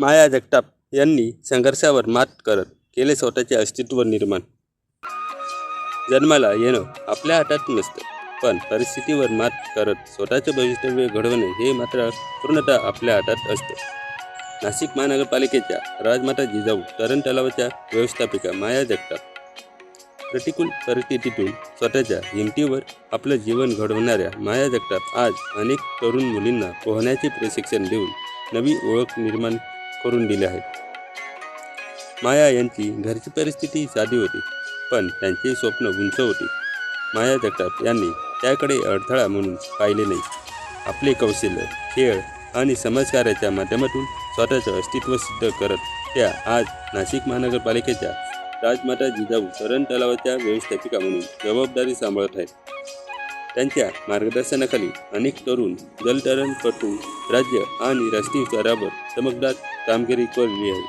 माया जगताप यांनी संघर्षावर मात करत केले स्वतःचे अस्तित्व निर्माण. जन्माला येणं आपल्या हातात नसतं पण परिस्थितीवर मात करत स्वतःचं भवितव्य घडवणे हे मात्र पूर्णतः आपल्या हातात असतं. नाशिक महानगरपालिकेच्या राजमाता जिजाऊ तरण तलावाच्या व्यवस्थापिका माया जगताप प्रतिकूल परिस्थितीतून स्वतःच्या हिमतीवर आपलं जीवन घडवणाऱ्या माया जगताप आज अनेक तरुण मुलींना पोहण्याचे प्रशिक्षण देऊन नवी ओळख निर्माण करून दिले आहेत. माया यांची घरची परिस्थिती साधी होती पण त्यांचे स्वप्न उंच होते. माया जगताप यांनी त्याकडे अडथळा म्हणून पाहिले नाही. आपले कौशल्य खेळ आणि समाजकार्याच्या माध्यमातून स्वतःचं अस्तित्व सिद्ध करत त्या आज नाशिक महानगरपालिकेच्या राजमाता जिजाऊ तरण तलावाच्या व्यवस्थापिका म्हणून जबाबदारी सांभाळत आहेत. त्यांच्या मार्गदर्शनाखाली अनेक तरुण जलतरणपटू राज्य आणि राष्ट्रीय स्तरावर चमकदार कामगिरी करली आहे.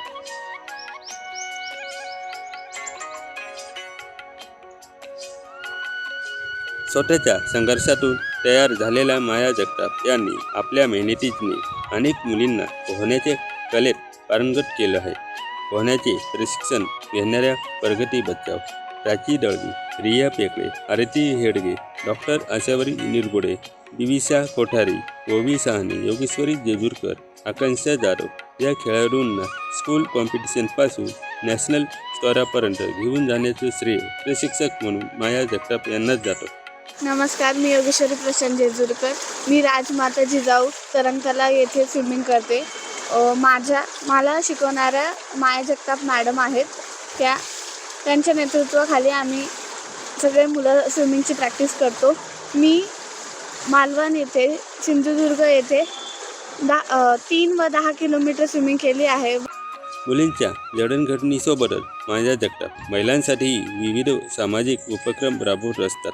स्वतःच्या संघर्षातून तयार झालेल्या माया जगताप यांनी आपल्या मेहनतीने अनेक मुलींना पोहण्याचे कलेत पारंगत केलं आहे. पोहण्याचे प्रशिक्षण घेणाऱ्या प्रगती बच्चाव प्राची दळवी रिया पेकडे आरती हेडगे डॉक्टर आशावरी निरगुडे दिविशा कोठारी गोवी साहनी योगेश्वरी जेजूरकर आकांक्षा जाधव या खेळाडूंना स्कूल कॉम्पिटिशनपासून नॅशनल स्तरापर्यंत घेऊन जाण्याचे श्रेय प्रशिक्षक म्हणून माया जगताप यांनाच जातो. नमस्कार मी योगेश्वरी प्रशांत जेजूरकर. मी राजमाता जिजाऊ तरंगतला येथे स्विमिंग करते. माझ्या मला शिकवणाऱ्या माया जगताप मॅडम आहेत. त्या त्यांच्या नेतृत्वाखाली आम्ही सगळे मुलं स्विमिंगची प्रॅक्टिस करतो. मी मालवण येथे सिंधुदुर्ग येथे दहा तीन व दहा किलोमीटर स्विमिंग केली आहे. मुलींच्या जडणघडणीसोबतच माझ्या जगतात. महिलांसाठी विविध सामाजिक उपक्रम राबवत असतात.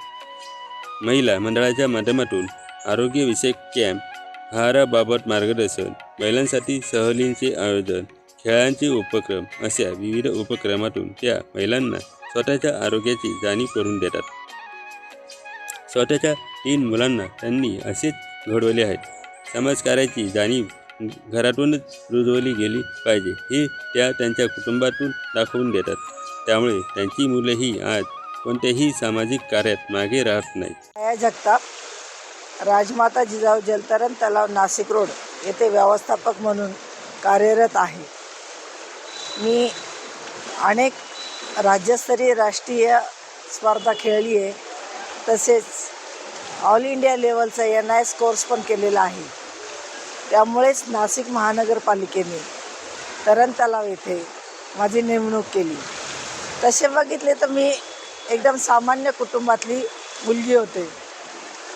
महिला मंडळाच्या माध्यमातून आरोग्यविषयक कॅम्प आहाराबाबत मार्गदर्शन महिलांसाठी सहलींचे आयोजन खेळांचे उपक्रम अशा विविध उपक्रमातून त्या महिलांना स्वतःच्या आरोग्याची जाणीव करून देतात. स्वतःच्या तीन मुलांना त्यांनी असेच घडवले आहेत. समाजकार्याची जाणीव घरातूनच रुजवली गेली पाहिजे हे त्या त्यांच्या कुटुंबातून दाखवून देतात. त्यामुळे त्यांची मुलंही आज कोणत्याही सामाजिक कार्यात मागे राहत नाहीत. जगताप. राजमाता जिजाऊ जलतरण तलाव नाशिक रोड येथे व्यवस्थापक म्हणून कार्यरत आहे. मी अनेक राज्यस्तरीय राष्ट्रीय स्पर्धा खेळली आहे. तसेच ऑल इंडिया लेवलचा एन आय एस कोर्स पण केलेला आहे. त्यामुळेच नाशिक महानगरपालिकेने तरण तलाव येथे माझी नेमणूक केली. तसे बघितले तर मी एकदम सामान्य कुटुंबातली मुलगी होते.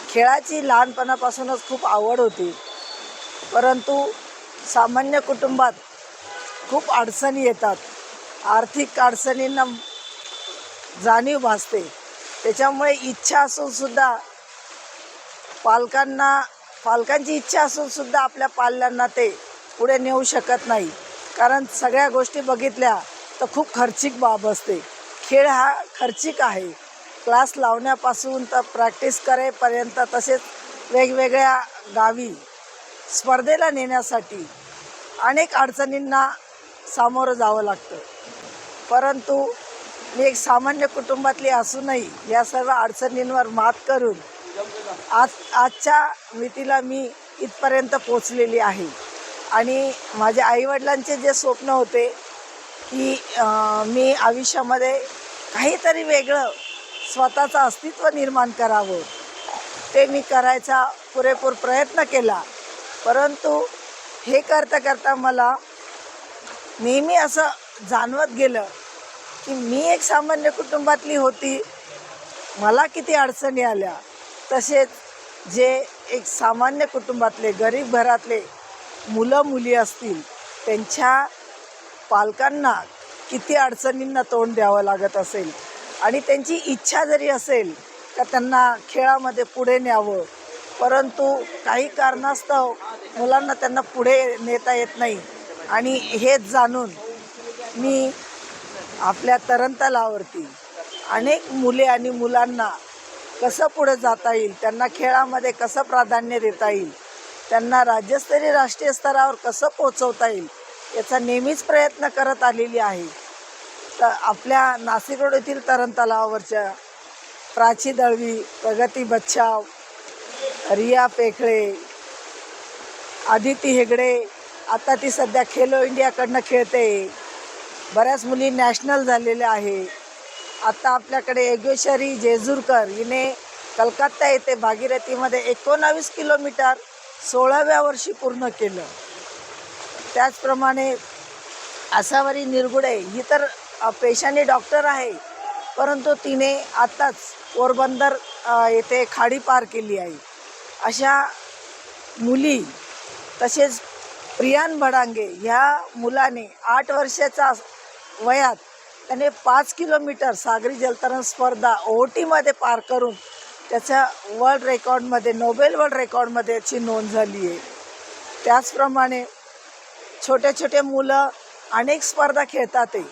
खेळाची लहानपणापासूनच खूप आवड होती. परंतु सामान्य कुटुंबात खूप अडचणी येतात. आर्थिक अडचणींना जाणीव भासते. त्याच्यामुळे इच्छा असूनसुद्धा पालकांना पालकांची इच्छा असूनसुद्धा आपल्या पाल्यांना ते पुढे नेऊ शकत नाही. कारण सगळ्या गोष्टी बघितल्या तर खूप खर्चिक बाब असते. खेळ हा खर्चिक आहे. क्लास लावण्यापासून तर प्रॅक्टिस करेपर्यंत तसेच वेगवेगळ्या गावी स्पर्धेला नेण्यासाठी अनेक अडचणींना सामोरं जावं लागतं. परंतु मी एक सामान्य कुटुंबातली असूनही या सर्व अडचणींवर मात करून आज आजच्या मितीला मी इथपर्यंत पोचलेली आहे. आणि माझ्या आईवडिलांचे जे स्वप्न होते की मी आयुष्यामध्ये काहीतरी वेगळं स्वतःचं अस्तित्व निर्माण करावं. ते मी करायचा पुरेपूर प्रयत्न केला. परंतु हे करता करता मला नेहमी असं जाणवत गेलं की मी एक सामान्य कुटुंबातली होती. मला किती अडचणी आल्या. तसेच जे एक सामान्य कुटुंबातले गरीब घरातले मुलं मुली असतील त्यांच्या पालकांना किती अडचणींना तोंड द्यावं लागत असेल? आणि त्यांची इच्छा जरी असेल का त्यांना खेळामध्ये पुढे न्यावं? परंतु काही कारणास्तव मुलांना त्यांना पुढे नेता येत नाही. आणि हेच जाणून मी आपल्या तरणतलावरती अनेक मुले आणि मुलांना कसं पुढे जाता येईल त्यांना खेळामध्ये कसं प्राधान्य देता येईल त्यांना राज्यस्तरीय राष्ट्रीय स्तरावर कसं पोचवता येईल याचा नेहमीच प्रयत्न करत आलेली आहे. तर आपल्या नाशिक रोड येथील तरण तलावावरच्या प्राची दळवी प्रगती बच्छाव रिया पेखळे आदिती हेगडे आता ती सध्या खेलो इंडियाकडनं खेळते. बऱ्याच मुली नॅशनल झालेल्या आहे. आता आपल्याकडे योगेश्वरी जेजूरकर हिने कलकत्ता येथे भागीरथीमध्ये एकोणावीस किलोमीटर सोळाव्या वर्षी पूर्ण केलं. त्याचप्रमाणे आसावरी निरगुडे ही तर पेशाने डॉक्टर आहे परंतु तिने आत्ताच पोरबंदर येथे खाडी पार केली आहे. अशा मुली तसेच प्रियान भडांगे ह्या मुलाने आठ वर्षाचा वयात त्याने पाच किलोमीटर सागरी जलतरण स्पर्धा ओटीमध्ये पार करून त्याच्या वर्ल्ड रेकॉर्डमध्ये नोबेल वर्ल्ड रेकॉर्डमध्ये याची नोंद झाली आहे. त्याचप्रमाणे छोटे छोटे मुलं अनेक स्पर्धा खेळतात ते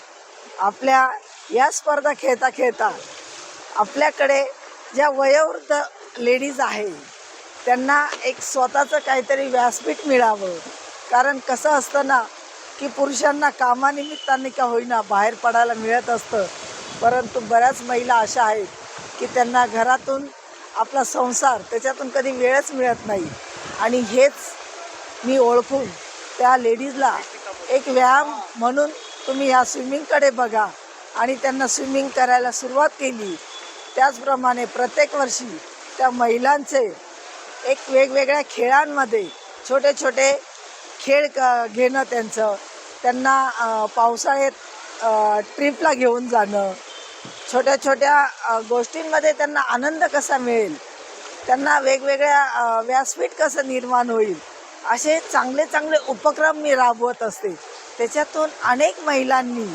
आपल्या या स्पर्धा खेळता खेळता आपल्याकडे ज्या वयोवृद्ध लेडीज आहे त्यांना एक स्वतःचं काहीतरी व्यासपीठ मिळावं. कारण कसं असतं ना की पुरुषांना कामानिमित्ताने का होईना बाहेर पडायला मिळत असतं. परंतु बऱ्याच महिला अशा आहेत की त्यांना घरातून आपला संसार त्याच्यातून कधी वेळच मिळत नाही. आणि हेच मी ओळखून त्या लेडीजला एक व्यायाम म्हणून तुम्ही ह्या स्विमिंगकडे बघा. आणि त्यांना स्विमिंग करायला सुरुवात केली. त्याचप्रमाणे प्रत्येक वर्षी त्या महिलांचे एक वेगवेगळ्या खेळांमध्ये छोटे छोटे खेळ क घेणं त्यांचं. त्यांना पावसाळ्यात ट्रिपला घेऊन जाणं. छोट्या छोट्या गोष्टींमध्ये त्यांना आनंद कसा मिळेल? त्यांना वेगवेगळ्या व्यासपीठ कसं निर्माण होईल? असे चांगले चांगले उपक्रम मी राबवत असते. त्याच्यातून अनेक महिलांनी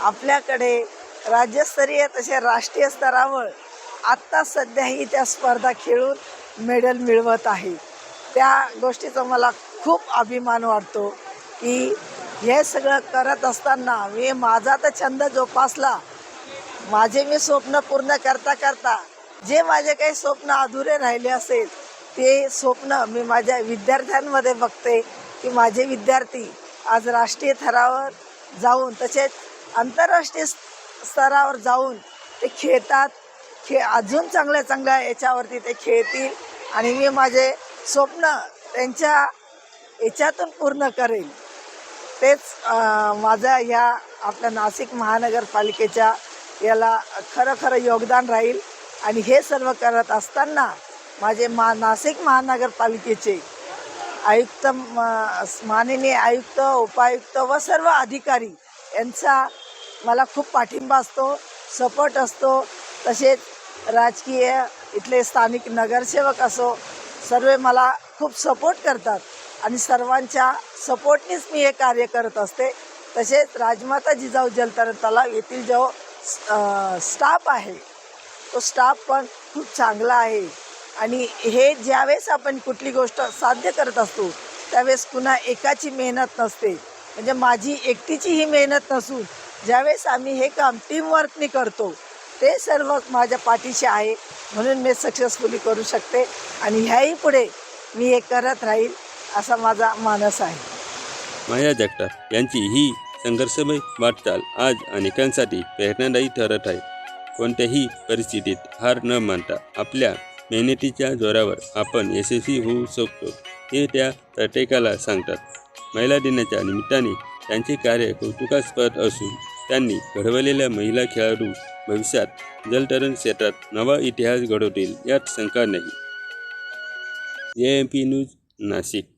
आपल्याकडे राज्यस्तरीय तसे राष्ट्रीय स्तरावर आत्ता सध्याही त्या स्पर्धा खेळून मेडल मिळवत आहे. त्या गोष्टीचं मला खूप अभिमान वाटतो की हे सगळं करत असताना मी माझा तर छंद जोपासला. माझे मी स्वप्न पूर्ण करता करता जे माझे काही स्वप्न अधुरे राहिले असेल ते स्वप्न मी माझ्या विद्यार्थ्यांमध्ये बघते की माझे विद्यार्थी आज राष्ट्रीय थरावर जाऊन तसेच आंतरराष्ट्रीय स्तरावर जाऊन ते खेळतात. खे अजून चांगल्या चांगल्या याच्यावरती ते खेळतील आणि मी माझे स्वप्न त्यांच्या याच्यातून पूर्ण करेल. तेच माझा माझं ह्या आपल्या नाशिक महानगरपालिकेच्या याला खरं खरं योगदान राहील. आणि हे सर्व करत असताना माझे मा नाशिक महानगरपालिकेचे आयुक्त माननीय आयुक्त उपायुक्त व सर्व अधिकारी यांचा मला खूप पाठिंबा असतो सपोर्ट असतो. तसेच राजकीय इथले स्थानिक नगरसेवक असो सर्व मला खूप सपोर्ट करतात. आणि सर्वांच्या सपोर्टनेच मी हे कार्य करत असते. तसेच राजमाता जिजाऊ जलतरण तलाव येथील जो स्टाफ आहे तो स्टाफ पण खूप चांगला आहे. आणि हे ज्यावेळेस आपण कुठली गोष्ट साध्य करत असतो त्यावेळेस पुन्हा एकाची मेहनत नसते. म्हणजे माझी एकटीची ही मेहनत नसून ज्यावेळेस आम्ही हे काम टीमवर्कनी करतो ते सर्व माझ्या पाठीशी आहे म्हणून मी सक्सेसफुली करू शकते. आणि ह्याही पुढे मी हे करत राहील. असा माझा मानस आहे. माया जगताप यांची ही संघर्षमय वाटचाल आज अनेकांसाठी प्रेरणादायी ठरत आहे. कोणत्याही परिस्थितीत हार न मानता आपल्या मेहनतीच्या जोरावर आपण यशस्वी होऊ शकतो हे त्या प्रत्येकाला सांगतात. महिला दिनाच्या निमित्ताने त्यांचे कार्य कौतुकास्पद असून त्यांनी घडवलेल्या महिला खेळाडू भविष्यात जलतरण क्षेत्रात नवा इतिहास घडवतील यात शंका नाही. A M P news Nashik.